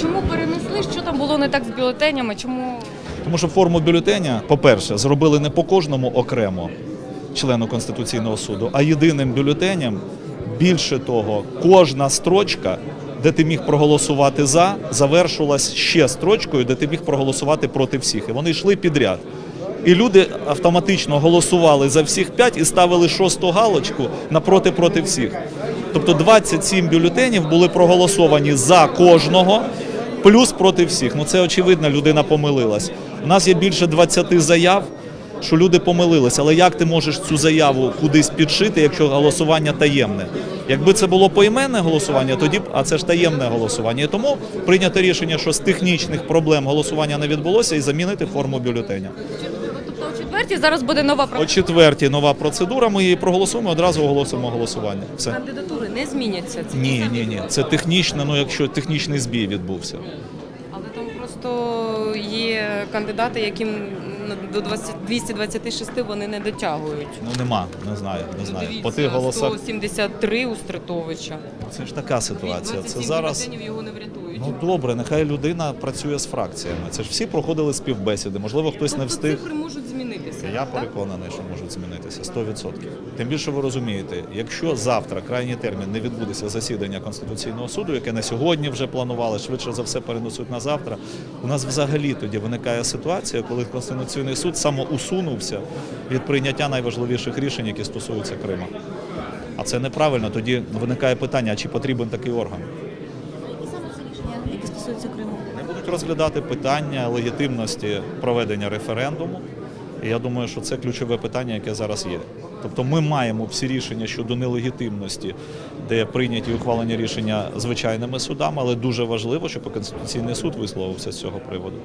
Чому перенесли? Що там було не так з бюлетенями? Чому Тому що форму бюлетеня, по-перше, зробили не по кожному окремо члену Конституційного суду, а єдиним бюлетенем. Більше того, кожна строчка, де ти міг проголосувати за, завершилась ще строчкою, де ти міг проголосувати проти всіх. І вони йшли підряд. І люди автоматично голосували за всіх п'ять і ставили шосту галочку напроти проти всіх. Тобто 27 бюлетенів були проголосовані за кожного, плюс проти всіх. Ну це очевидно, людина помилилась. У нас є більше 20 заяв, що люди помилились. Але як ти можеш цю заяву кудись підшити, якщо голосування таємне? Якби це було поіменне голосування, тоді б, а це ж таємне голосування. І тому прийнято рішення, що з технічних проблем голосування не відбулося, і замінити форму бюлетеня. Тобто о четвертій зараз буде нова О процедура? четвертій нова процедура. Ми її проголосуємо, одразу оголосимо голосування. Все. Кандидатури не зміняться. Ці Ні, ні, ні. Це технічно, ну якщо технічний збій відбувся. Але там просто є кандидати, яким до 20, 226 вони не дотягують. Ну нема, не знаю, не знаю. По тих голосах 173 у Стритовича. це ж така ситуація. Це зараз. бюлетенів його не врятують. Ну добре, нехай людина працює з фракціями. Це ж всі проходили співбесіди. Можливо, хтось не тобто встиг. цифри можуть змінитися. Я переконаний, що можуть змінитися 100%. Тим більше ви розумієте, якщо завтра крайній термін не відбудеться засідання Конституційного суду, яке на сьогодні вже планували, швидше за все перенесуть на завтра. У нас взагалі тоді виникає ситуація, коли Конституційний суд самоусунувся від прийняття найважливіших рішень, які стосуються Криму. А це неправильно. Тоді виникає питання: а чи потрібен такий орган? Які Криму? Не будуть розглядати питання легітимності проведення референдуму. І я думаю, що це ключове питання, яке зараз є. Тобто ми маємо всі рішення щодо нелегітимності, де прийняті і ухвалені рішення звичайними судами, але дуже важливо, щоб Конституційний суд висловився з цього приводу.